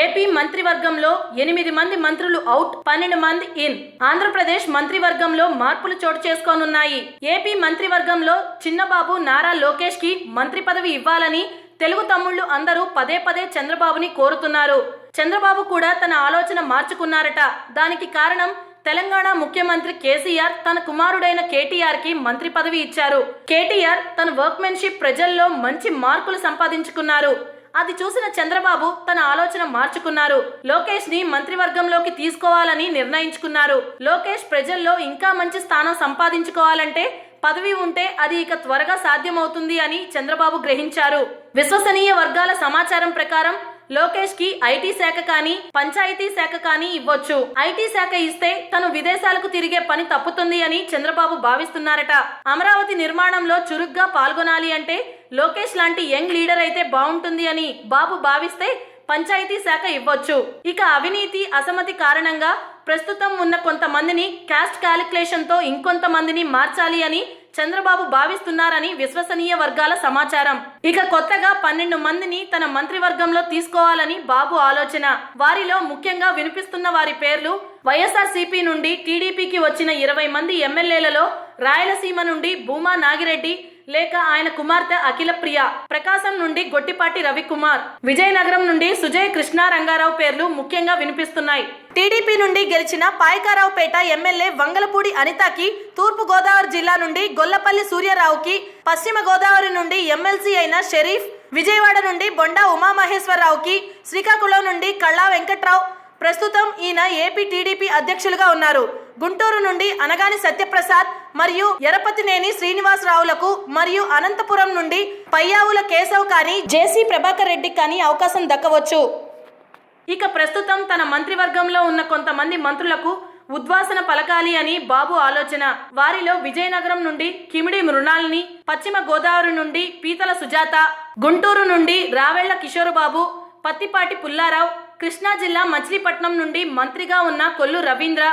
AP మంత్రివర్గంలో ఎనిమిది మంది మంత్రులు అవుట్ పన్నెండు మంది ఇన్. ఆంధ్రప్రదేశ్ మంత్రివర్గంలో మార్పులు చోటు చేసుకోనున్నాయి. ఏపీ మంత్రివర్గంలో చిన్నబాబు నారా లోకేష్కి మంత్రి పదవి ఇవ్వాలని తెలుగు తమ్ముళ్ళు అందరూ పదే పదే చంద్రబాబుని కోరుతున్నారు. చంద్రబాబు కూడా తన ఆలోచన మార్చుకున్నారట. దానికి కారణం తెలంగాణ ముఖ్యమంత్రి కేసీఆర్ తన కుమారుడైన కేటీఆర్కి మంత్రి పదవి ఇచ్చారు. కేటీఆర్ తన వర్క్మెన్షిప్ ప్రజల్లో మంచి మార్కులు సంపాదించుకున్నారు. అది చూసిన చంద్రబాబు తన ఆలోచన మార్చుకున్నారు. లోకేష్ని మంత్రివర్గంలోకి తీసుకోవాలని నిర్ణయించుకున్నారు. లోకేష్ ప్రజల్లో ఇంకా మంచి స్థానం సంపాదించుకోవాలంటే పదవి ఉంటే అది ఇక త్వరగా సాధ్యమవుతుంది అని చంద్రబాబు గ్రహించారు. విశ్వసనీయ వర్గాల సమాచారం ప్రకారం లోకేష్కి ఐటీ శాఖ కానీ పంచాయతీ శాఖ కానీ ఇవ్వొచ్చు. ఐటీ శాఖ ఇస్తే తను విదేశాలకు తిరిగే పని తప్పుతుంది అని చంద్రబాబు భావిస్తున్నారట. అమరావతి నిర్మాణంలో చురుగ్గా పాల్గొనాలి అంటే లోకేష్ లాంటి యంగ్ లీడర్ అయితే బాగుంటుంది అని బాబు భావిస్తే పంచాయతీ శాఖ ఇవ్వచ్చు. ఇక అవినీతి అసమతి కారణంగా ప్రస్తుతం ఉన్న కొంతమందిని క్యాస్ట్ క్యాలిక్యులేషన్తో ఇంకొంతమందిని మార్చాలి అని చంద్రబాబు భావిస్తున్నారని విశ్వసనీయ వర్గాల సమాచారం. ఇక కొత్తగా పన్నెండు మందిని తన మంత్రివర్గంలో తీసుకోవాలని బాబు ఆలోచన. వారిలో ముఖ్యంగా వినిపిస్తున్న వారి పేర్లు వైఎస్ఆర్ నుండి టీడీపీకి వచ్చిన ఇరవై మంది ఎమ్మెల్యేలలో రాయలసీమ నుండి భూమా నాగిరెడ్డి లేక ఆయన కుమార్తె అఖిల ప్రియ ప్రకాశం నుండి గొట్టిపాటి రవికుమార్. విజయనగరం నుండి సుజయ్ కృష్ణ రంగారావు పేర్లు ముఖ్యంగా వినిపిస్తున్నాయి. టీడీపీ నుండి గెలిచిన పాయకారావుపేట ఎమ్మెల్యే వంగలపూడి అనితకి తూర్పు గోదావరి జిల్లా నుండి గొల్లపల్లి సూర్యరావుకి పశ్చిమ గోదావరి నుండి ఎమ్మెల్సీ అయిన షరీఫ్ విజయవాడ నుండి బొండా ఉమామహేశ్వరరావుకి శ్రీకాకుళం నుండి కళ్ళా వెంకట్రావు ప్రస్తుతం ఈయన ఏపీ టీడీపీ అధ్యక్షులుగా ఉన్నారు. గుంటూరు నుండి అనగాని సత్యప్రసాద్ మరియు ఎరపతినేని శ్రీనివాసరావులకు మరియు అనంతపురం నుండి పయ్యావుల కేశవ్ కానీ జేసీ ప్రభాకర్ రెడ్డి కానీ అవకాశం దక్కవచ్చు. ఇక ప్రస్తుతం తన మంత్రివర్గంలో ఉన్న కొంతమంది మంత్రులకు ఉద్వాసన పలకాలి అని బాబు ఆలోచన. వారిలో విజయనగరం నుండి కిమిడి మృణాల్ని పశ్చిమ గోదావరి నుండి పీతల సుజాత గుంటూరు నుండి రావెళ్ళ కిషోరబాబు పత్తిపాటి పుల్లారావు కృష్ణా జిల్లా మచిలీపట్నం నుండి మంత్రిగా ఉన్న కొల్లు రవీంద్ర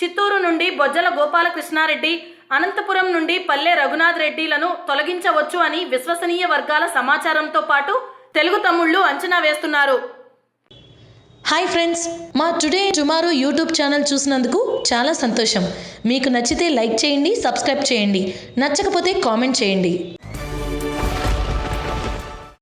చిత్తూరు నుండి బొజ్జల గోపాలకృష్ణారెడ్డి అనంతపురం నుండి పల్లె రఘునాథ్ రెడ్డిలను తొలగించవచ్చు అని విశ్వసనీయ వర్గాల సమాచారంతో పాటు తెలుగు తమ్ముళ్ళు అంచనా వేస్తున్నారు. హాయ్ ఫ్రెండ్స్ మా టుడే టుమారో యూట్యూబ్ ఛానల్ చూసినందుకు చాలా సంతోషం. మీకు నచ్చితే లైక్ చేయండి సబ్స్క్రైబ్ చేయండి. నచ్చకపోతే కామెంట్ చేయండి.